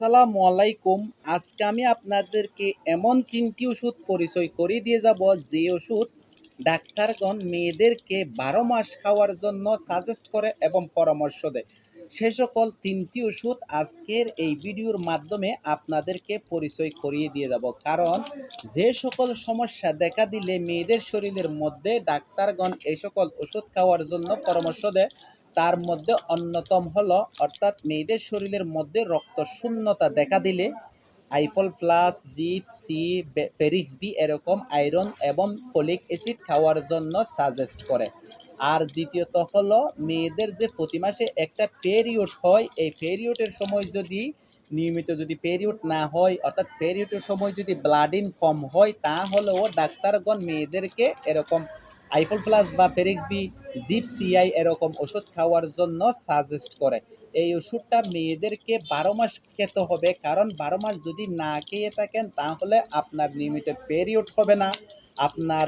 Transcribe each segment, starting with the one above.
আসসালামু আলাইকুম। আজকে আমি আপনাদেরকে এমন তিনটি ওষুধ পরিচয় করিয়ে দিয়ে যাব, যে ওষুধ ডাক্তারগণ মেয়েদেরকে বারো মাস খাওয়ার জন্য সাজেস্ট করে এবং পরামর্শ দেয়। সে সকল তিনটি ওষুধ আজকের এই ভিডিওর মাধ্যমে আপনাদেরকে পরিচয় করিয়ে দিয়ে যাব। কারণ যে সকল সমস্যা দেখা দিলে মেয়েদের শরীরের মধ্যে ডাক্তারগণ এই সকল ওষুধ খাওয়ার জন্য পরামর্শ দেয়। তার মধ্যে অন্যতম হলো, অর্থাৎ মেয়েদের শরীরের মধ্যে রক্ত শূন্যতা দেখা দিলে আইফল প্লাস জিপ, সি পেরিক্স বি এরকম আয়রন এবং ফলিক অ্যাসিড খাওয়ার জন্য সাজেস্ট করে। আর দ্বিতীয়ত হলো, মেয়েদের যে প্রতি মাসে একটা পেরিয়ড হয়, এই পেরিয়ডের সময় যদি, নিয়মিত যদি পেরিয়ড না হয়, অর্থাৎ পেরিয়ডের সময় যদি ব্লাডিন কম হয়, তাহলেও ডাক্তারগণ মেয়েদেরকে এরকম আইফল প্লাস বা পেরিক্স বি জিপ সিআই এরকম ওষুধ খাওয়ার জন্য সাজেস্ট করে। এই ওষুধটা মেয়েদেরকে বারো মাস খেতে হবে, কারণ বারো মাস যদি না খেয়ে থাকেন, তাহলে আপনার নিয়মিত পেরিয়ড হবে না। আপনার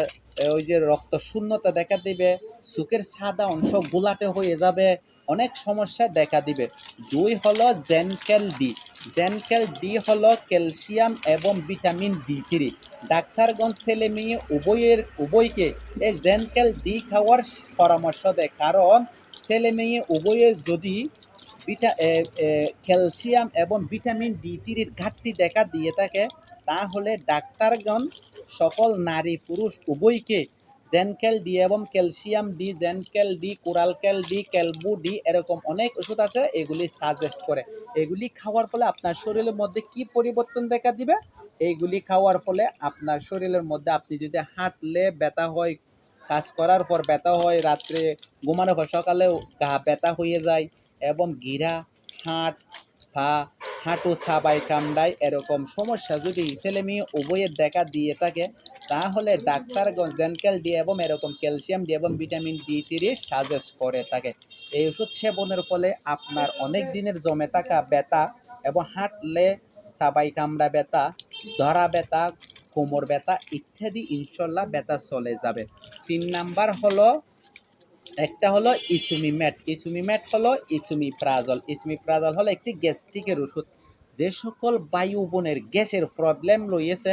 ওই যে রক্ত শূন্যতা দেখা দেবে সুখের সাদা অংশ গোলাটে হয়ে যাবে অনেক সমস্যা দেখা দিবে। দুই হলো জেনকেল ডি। জেনকেল ডি হলো ক্যালসিয়াম এবং ভিটামিন ডি থ্রি। ডাক্তারগণ ছেলে মেয়ে উভয়ের উভয়কে এই জেনকেল ডি খাওয়ার পরামর্শ দেয়। কারণ ছেলে মেয়ে উভয়ের যদি ভিটা ক্যালসিয়াম এবং ভিটামিন ডি থ্রির ঘাটতি দেখা দিয়ে থাকে, তাহলে ডাক্তারগণ সকল নারী পুরুষ উভয়কে জেনকেল ডি এবং ক্যালসিয়াম ডি, জেনকেল ডি, কোরালকেল ডি ক্যালবু ডি, এরকম অনেক ওষুধ আছে, এগুলি সাজেস্ট করে। এগুলি খাওয়ার ফলে আপনার শরীরের মধ্যে কি পরিবর্তন দেখা দিবে? এইগুলি খাওয়ার ফলে আপনার শরীরের মধ্যে আপনি যদি হাঁটলে ব্যথা হয়, কাজ করার পর ব্যথা হয়, রাত্রে ঘুমানোর পর সকালেও গা ব্যথা হয়ে যায় এবং গিরা, হাট, পা, হাঁটু সাবাই কামড়ায় এরকম সমস্যা যদি ছেলে মেয়ে উভয়ের দেখা দিয়ে থাকে তাহলে ডাক্তারগণ জেনকেল ডি এবং এরকম ক্যালসিয়াম ডি এবং ভিটামিন ডি থ্রি সাজেস্ট করে থাকে। এই ওষুধ সেবনের ফলে আপনার অনেক দিনের জমে থাকা ব্যথা এবং হাঁটলে সাবাই কামড়া ব্যথা, ধরা ব্যথা, কোমর ব্যথা ইত্যাদি ইনশাল্লাহ ব্যথা চলে যাবে। তিন নাম্বার হলো, একটা হলো ইসুমি ম্যাট ইসুমি ম্যাট হলো ইসুমি প্রাজল ইসুমি প্রাজল হলো একটি গ্যাস্ট্রিকের ওষুধ। যে সকল বায়ু বোনের গ্যাসের প্রবলেম রয়েছে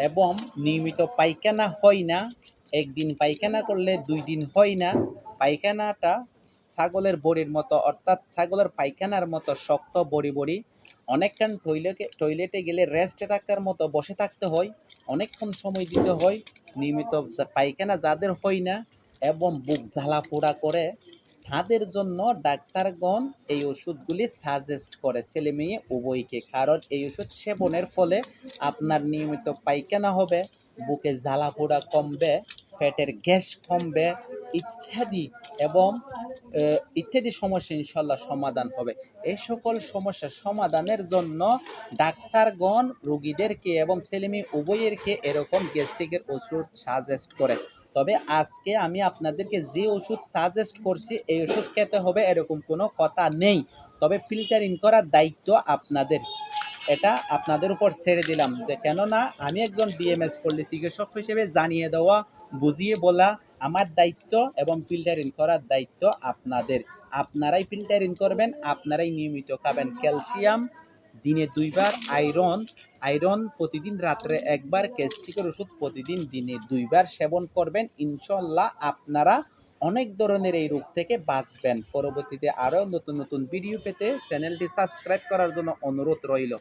এবং নিয়মিত পায়খানা হয় না। একদিন পায়খানা করলে দুই দিন হয় না। পায়খানাটা ছাগলের বড়ির মতো, অর্থাৎ ছাগলের পায়খানার মতো শক্ত বড়ি বড়ি। অনেকক্ষণ টয়লেটে টয়লেটে গেলে রেস্টে থাকার মতো বসে থাকতে হয়। অনেকক্ষণ সময় দিতে হয়। নিয়মিত পায়খানা যাদের হয় না এবং বুক জ্বালা পোড়া করে তাদের জন্য ডাক্তারগণ এই ওষুধগুলি সাজেস্ট করে। ছেলে মেয়ে উভয়কে, কারণ এই ওষুধ সেবনের ফলে আপনার নিয়মিত পায়খানা হবে, বুকে জ্বালা পোড়া কমবে পেটের গ্যাস কমবে ইত্যাদি এবং ইত্যাদি সমস্যা ইনশাল্লাহ সমাধান হবে। এই সকল সমস্যা সমাধানের জন্য ডাক্তারগণ রোগীদেরকে এবং ছেলেমেয়ে উভয়েরকে এরকম গ্যাস্ট্রিকের ওষুধ সাজেস্ট করে। তবে আজকে আমি আপনাদেরকে যে ওষুধ সাজেস্ট করছি, এই ওষুধ খেতে হবে এরকম কোনো কথা নেই। তবে ফিল্টারিং করার দায়িত্ব আপনাদের। এটা আপনাদের উপর ছেড়ে দিলাম যে, কেননা আমি একজন ডিএমএস পল্লী চিকিৎসক হিসেবে জানিয়ে দেওয়া, বুঝিয়ে বলা আমার দায়িত্ব এবং ফিল্টারিং করার দায়িত্ব আপনাদের। আপনারাই ফিল্টারিং করবেন, আপনারাই নিয়মিত খাবেন। ক্যালসিয়াম, দিনে দুইবার, আয়রন আয়রন প্রতিদিন রাত্রে একবার, ক্যাস্টিকের ওষুধ প্রতিদিন দিনে দুইবার সেবন করবেন। ইনশাল্লাহ আপনারা অনেক ধরনের এই রোগ থেকে বাঁচবেন। পরবর্তীতে আরও নতুন নতুন ভিডিও পেতে চ্যানেলটি সাবস্ক্রাইব করার জন্য অনুরোধ রইল।